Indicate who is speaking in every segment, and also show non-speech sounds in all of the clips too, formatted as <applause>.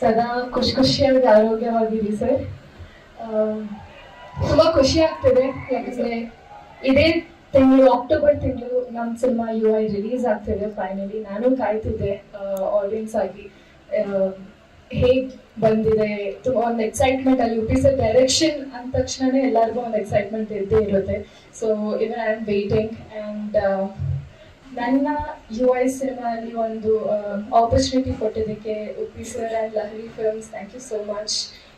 Speaker 1: ಸದಾ ಖುಷಿ ಖುಷಿಯಾಗಿ ಆರೋಗ್ಯವಾಗಿರಿ ಸರ್. ತುಂಬಾ ಖುಷಿ ಆಗ್ತಿದೆ. ಯಾಕಂದ್ರೆ ಇದೇ ತಿಂಗಳು ಅಕ್ಟೋಬರ್ ತಿಂಗಳು ನಮ್ಮ ಸಿನಿಮಾ ಯು ಐ ರಿಲೀಸ್ ಆಗ್ತಿದೆ ಫೈನಲಿ ನಾನು ಕಾಯ್ತಿದ್ದೆ ಆಡಿಯನ್ಸ್ ಆಗಿ ಹೇಗ್ ಬಂದಿದೆ. ಒಂದು ಎಕ್ಸೈಟ್ಮೆಂಟ್ ಅಲ್ಲಿ ಯುಪಿ ಸರ್ ಡೈರೆಕ್ಷನ್ ಅಂದ ತಕ್ಷಣನೇ ಎಲ್ಲರಿಗೂ ಒಂದು ಎಕ್ಸೈಟ್ಮೆಂಟ್ ಇದ್ದೇ ಇರುತ್ತೆ. So even I am waiting and ನನ್ನ ಯು ಐ ಸಿನಿಮಾದಲ್ಲಿ ಒಂದು ಆಪರ್ಚುನಿಟಿ ಕೊಟ್ಟಿದ್ದಕ್ಕೆ Uppi sir and Lahari films thank you so much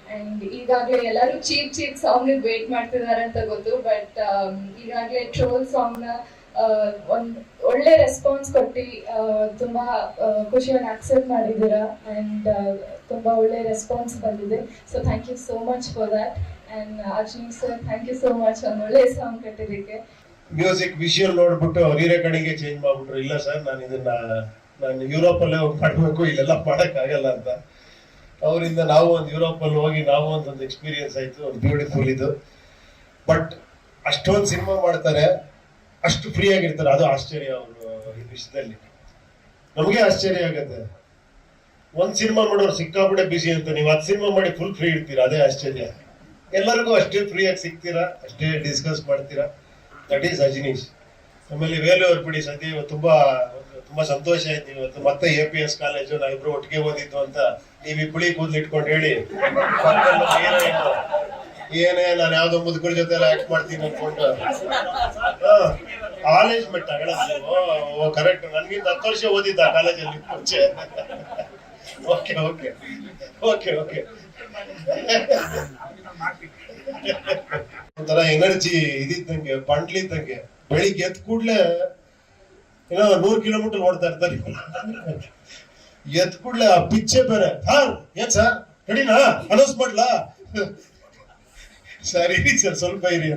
Speaker 1: and ಈಗಾಗಲೇ ಎಲ್ಲರೂ ಚೀಪ್ ಚೀಪ್ ಸಾಂಗ್ ವೇಟ್ ಮಾಡ್ತಿದ್ದಾರೆ ಅಂತ ಗೊತ್ತು ಬಟ್ ಈಗಾಗಲೇ ಟ್ರೋಲ್ ಸಾಂಗ್ನ ಒಂದು ಒಳ್ಳೆ ರೆಸ್ಪಾನ್ಸ್ ಕೊಟ್ಟು ತುಂಬ ಖುಷಿಯನ್ನು ಆಕ್ಸೆಪ್ಟ್ ಮಾಡಿದ್ದೀರಾ ಆ್ಯಂಡ್ ತುಂಬ ಒಳ್ಳೆ ರೆಸ್ಪಾನ್ಸ್ ಬಂದಿದೆ. So thank you so much for that and Ajni sir thank you so much ಒಂದು ಒಳ್ಳೆ ಸಾಂಗ್ ಕಟ್ಟಿದ್ದಕ್ಕೆ.
Speaker 2: ಮ್ಯೂಸಿಕ್ ವಿಷುವಲ್ ನೋಡ್ಬಿಟ್ಟು ಹಿರೇ ಕಡೆಗೆ ಚೇಂಜ್ ಮಾಡ್ಬಿಟ್ರು. ಇಲ್ಲ ಸರ್ ನಾನು ಇದನ್ನ, ನಾನು ಯುರೋಪ್ ಅಲ್ಲೇ ಹೋಗಿ ಮಾಡ್ಬೇಕು, ಇಲ್ಲೆಲ್ಲ ಆಗಲ್ಲ ಅಂತ. ಅವರಿಂದ ನಾವು ಒಂದು ಯುರೋಪ್ ಅಲ್ಲಿ ಹೋಗಿ ನಾವು ಒಂದು ಎಕ್ಸ್ಪೀರಿಯನ್ಸ್ ಆಯ್ತು, ಒಂದು ಬ್ಯೂಟಿಫುಲ್ ಇದು. ಬಟ್ ಅಷ್ಟೊಂದು ಸಿನಿಮಾ ಮಾಡ್ತಾರೆ, ಅಷ್ಟು ಫ್ರೀ ಆಗಿರ್ತಾರೆ. ಅದು ಆಶ್ಚರ್ಯ ಅವರು ಈ ವಿಷಯದಲ್ಲಿ. ನಮಗೆ ಆಶ್ಚರ್ಯ ಆಗುತ್ತೆ. ಒಂದು ಸಿನಿಮಾ ಮಾಡೋರು ಸಿಕ್ಕಾಬಿಡೆ ಬಿಸಿ ಅಂತ ನೀವು ಹತ್ತು ಸಿನಿಮಾ ಮಾಡಿ ಫುಲ್ ಫ್ರೀ ಇರ್ತೀರಾ, ಅದೇ ಆಶ್ಚರ್ಯ. ಎಲ್ಲರಿಗೂ ಅಷ್ಟೇ ಫ್ರೀ ಆಗಿ ಸಿಗ್ತೀರಾ, ಅಷ್ಟೇ ಡಿಸ್ಕಸ್ ಮಾಡ್ತೀರಾ. ದಟ್ ಈಸ್ ಅಜನೀಶ್ ಆಮೇಲೆ ವೇಲು ಅವ್ರ ಇವತ್ತು ತುಂಬಾ ತುಂಬಾ ಸಂತೋಷ ಆಯ್ತು. ಇವತ್ತು ಮತ್ತೆ ಎ ಪಿ ಎಸ್ ಕಾಲೇಜು ನಾವಿಬ್ರು ಒಟ್ಟಿಗೆ ಓದಿದ್ದು ಅಂತ ನೀವು ಈ ಬಿಳಿ ಕೂದಲು ಇಟ್ಕೊಂಡು ಹೇಳಿ ಏನೇ, ನಾನು ಯಾವ್ದೋ ಮುದುಕರ ಜೊತೆ ಆಕ್ಟ್ ಮಾಡ್ತೀನಿ ಅನ್ಕೊಂಡು. ಕಾಲೇಜ್ ಮೆಟ್ಟ ಓ ಕರೆಕ್ಟ್ ನನ್ಗಿಂತ ಹತ್ತು ವರ್ಷ ಓದಿದ್ದ ಕಾಲೇಜಲ್ಲಿ ಮುಂಚೆ. ಓಕೆ ಓಕೆ ಓಕೆ ಓಕೆ <laughs> ಒಂಥರ ಎನರ್ಜಿ ಇದ್ದಂಗೆ ಬಂಡ್ಲಿ ಇದ್ದಂಗೆ ಬೆಳಿಗ್ಗೆ ಎದ್ದ ಕೂಡ್ಲೆ ಏನೋ ನೂರ್ ಕಿಲೋಮೀಟರ್ ಓಡ್ತಾ ಇರ್ತಾರೆ. ಎದ್ದ ಕೂಡ್ಲೆ ಆ ಪಿಚ್ಚೆ ಬೇರೆ. ಸರ್, ಏನ್ ಸರ್? ರೆಡಿನಾ ಅನೌನ್ಸ್ ಮಾಡ್ಲಾ? ಸರ್ ಸರ್, ಸ್ವಲ್ಪ ಇರಿ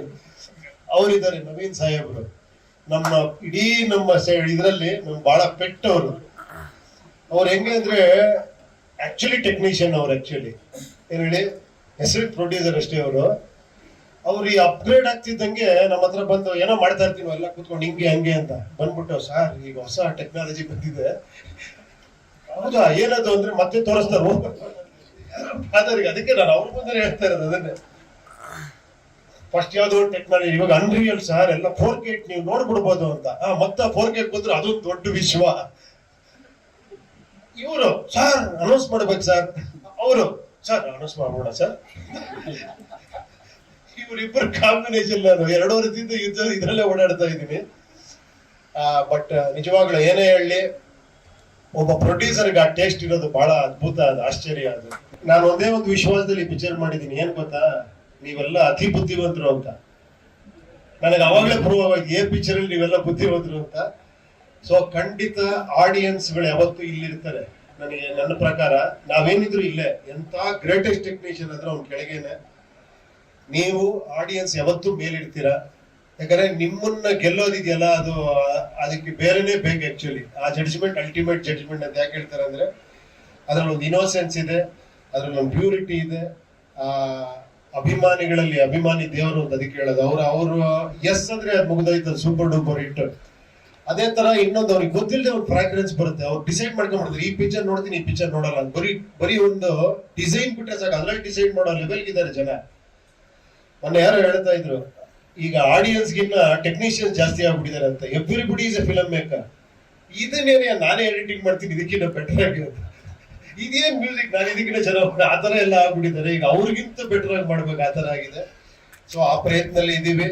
Speaker 2: ಅವರಿದ್ದಾರೆ ನವೀನ್ ಸಾಹೇಬ್ರು. ನಮ್ಮ ಇಡೀ ನಮ್ಮ ಇದರಲ್ಲಿ ನಮ್ ಬಹಳ ಪೆಟ್ಟವರು. ಅವ್ರು ಹೆಂಗೆ ಅಂದ್ರೆ ಆಕ್ಚುಲಿ ಟೆಕ್ನಿಷಿಯನ್ ಅವ್ರು ಆಕ್ಚುಲಿ ಏನ್ ಹೇಳಿ? ಹೆಸರು ಪ್ರೊಡ್ಯೂಸರ್ ಅಷ್ಟೇ ಅವರು. ಅವ್ರು ಈ ಅಪ್ಗ್ರೇಡ್ ಆಗ್ತಿದ್ದಂಗೆ ನಮ್ಮ ಹತ್ರ ಬಂದು, ಏನೋ ಮಾಡ್ತಾ ಇರ್ತೀವಿ ಎಲ್ಲ ಕೂತ್ಕೊಂಡು ಹಿಂಗೆ, ಹಂಗೆ ಅಂತ ಬಂದ್ಬಿಟ್ಟು, ಸರ್, ಈಗ ಹೊಸ ಟೆಕ್ನಾಲಜಿ ಬಂದಿದೆ. ಹೌದಾ, ಏನದು ಅಂದ್ರೆ ಮತ್ತೆ ತೋರಿಸ್ತಾರೆ. ಅದರಿಗೆ ಅದಕ್ಕೆ ನಾನು ಅವ್ರ ಮುಂದೆ ಹೇಳ್ತಾ ಇರೋದು ಅದನ್ನೇ. ಫಸ್ಟ್ ಯಾವ್ದೋ ಟೆಕ್ನಾಲಜಿ ಇವಾಗ ಅನ್ರಿಯಲ್ ಸರ್, ಎಲ್ಲ ಫೋರ್ ಗೇಟ್ ನೀವು ನೋಡ್ಬಿಡ್ಬೋದು ಅಂತ. ಹಾ, ಮತ್ತೆ ಫೋರ್ ಕೆ ಬಂದ್ರೆ ಅದು ದೊಡ್ಡ ವಿಶ್ವ. ಇವರು, ಸರ್ ಅನೌನ್ಸ್ ಮಾಡ್ಬೇಕು ಸರ್. ಅವರು ಸರ್ ಅನೌನ್ಸ್ ಮಾಡ್ಬೋಣ ಸರ್. ಇವರಿಬ್ಬರು ಕಾಂಬಿನೇಷನ್ ನಾನು ಎರಡು ವರ್ಷದಿಂದ ಯುದ್ಧ ಇದರಲ್ಲೇ ಓಡಾಡ್ತಾ ಇದ್ದೀನಿ. ಬಟ್ ನಿಜವಾಗ್ಲೂ ಏನೇ ಹೇಳಿ, ಒಬ್ಬ ಪ್ರೊಡ್ಯೂಸರ್ಗೆ ಆ ಟೇಸ್ಟ್ ಇರೋದು ಬಹಳ ಅದ್ಭುತ, ಅದು ಆಶ್ಚರ್ಯ ಅದು. ನಾನು ಒಂದೇ ಒಂದು ವಿಶ್ವಾಸದಲ್ಲಿ ಪಿಕ್ಚರ್ ಮಾಡಿದ್ದೀನಿ. ಏನ್ ಗೊತ್ತಾ? ನೀವೆಲ್ಲ ಅತಿ ಬುದ್ಧಿವಂತರು ಅಂತ. ನನಗೆ ಅವಾಗಲೇ ಪ್ರೂವ್ ಆಗಿ ಏ ಪಿಕ್ಚರ್ ಅಲ್ಲಿ ನೀವೆಲ್ಲ ಬುದ್ಧಿವಂತರು ಅಂತ. ಸೊ ಖಂಡಿತ ಆಡಿಯನ್ಸ್ಗಳು ಯಾವತ್ತೂ ಇಲ್ಲಿರ್ತಾರೆ. ನನಗೆ ನನ್ನ ಪ್ರಕಾರ ನಾವೇನಿದ್ರು ಇಲ್ಲೇ ಎಂತ ಗ್ರೇಟೆಸ್ಟ್ ಟೆಕ್ನಿಷಿಯನ್ ಅಂದ್ರೆ ಅವ್ನ ಕೆಳಗೇನೆ. ನೀವು ಆಡಿಯನ್ಸ್ ಯಾವತ್ತೂ ಮೇಲಿಡ್ತೀರಾ? ಯಾಕಂದ್ರೆ ನಿಮ್ಮನ್ನ ಗೆಲ್ಲೋದಿದೆಯಲ್ಲ, ಅದು, ಅದಕ್ಕೆ ಬೇರೆನೆ ಬೇಕು ಆಕ್ಚುಲಿ ಆ ಜಡ್ಜ್ಮೆಂಟ್ ಅಲ್ಟಿಮೇಟ್ ಜಡ್ಜ್ಮೆಂಟ್ ಅಂತ ಯಾಕೆ ಹೇಳ್ತಾರೆ ಅಂದ್ರೆ, ಅದ್ರಲ್ಲಿ ಒಂದು ಇನೋಸೆನ್ಸ್ ಇದೆ, ಅದ್ರಲ್ಲಿ ಒಂದು ಪ್ಯೂರಿಟಿ ಇದೆ, ಆ, ಅಭಿಮಾನಿಗಳಲ್ಲಿ ಅಭಿಮಾನಿ ದೇವರು ಅಂತ ಅದಕ್ಕೆ ಹೇಳೋದು. ಅವ್ರು, ಅವರು ಎಸ್ ಅಂದ್ರೆ ಅದು ಮುಗ್ದೋಯ್ತು ಸೂಪರ್ ಡೂಪರ್ ಹಿಟ್ ಅದೇ ತರ ಇನ್ನೊಂದು ಅವ್ರಿಗೆ ಗೊತ್ತಿಲ್ಲದೆ ಒಂದು ಫ್ರಾಗ್ರೆನ್ಸ್ ಬರುತ್ತೆ. ಅವ್ರು ಡಿಸೈಡ್ ಮಾಡ್ಕೊಂಡ್ಬಿಡ್ತಾರೆ. ಈ ಪಿಕ್ಚರ್ ನೋಡ್ತೀನಿ, ಈ ಪಿಕ್ಚರ್ ನೋಡಲ್ಲ. ಬರೀ ಬರೀ ಒಂದು ಡಿಸೈನ್ ಬಿಟ್ಟರೆ ಸಾಕು. ಅದ್ರಲ್ಲಿ ಡಿಸೈಡ್ ಮಾಡೋ ಲೆವೆಲ್ ಇದ್ದಾರೆ ಜನ. ಮೊನ್ನೆ ಯಾರು ಹೇಳ್ತಾ ಇದ್ರು, ಈಗ ಆಡಿಯನ್ಸ್ ಗಿನ್ನ ಟೆಕ್ನಿಷಿಯನ್ ಜಾಸ್ತಿ ಆಗ್ಬಿಟ್ಟಿದ್ದಾರೆ ಅಂತ. Everybody is a film maker ಇದನ್ನೇನೆ ನಾನೇ ಎಡಿಟಿಂಗ್ ಮಾಡ್ತೀನಿ, ಇದಕ್ಕಿಂತ ಬೆಟರ್ ಆಗಿರುತ್ತೆ ಇದೇನ್ ಮ್ಯೂಸಿಕ್ ನಾನು ಇದಕ್ಕಿಂತ ಚೆನ್ನಾಗಿ ಆ ತರ ಎಲ್ಲ ಆಗ್ಬಿಟ್ಟಿದ್ದಾರೆ. ಈಗ ಅವ್ರಿಗಿಂತ ಬೆಟರ್ ಆಗಿ ಮಾಡ್ಬೇಕು, ಆ ತರ ಆಗಿದೆ. ಸೊ ಆ ಪ್ರಯತ್ನದಲ್ಲಿ ಇದೀವಿ.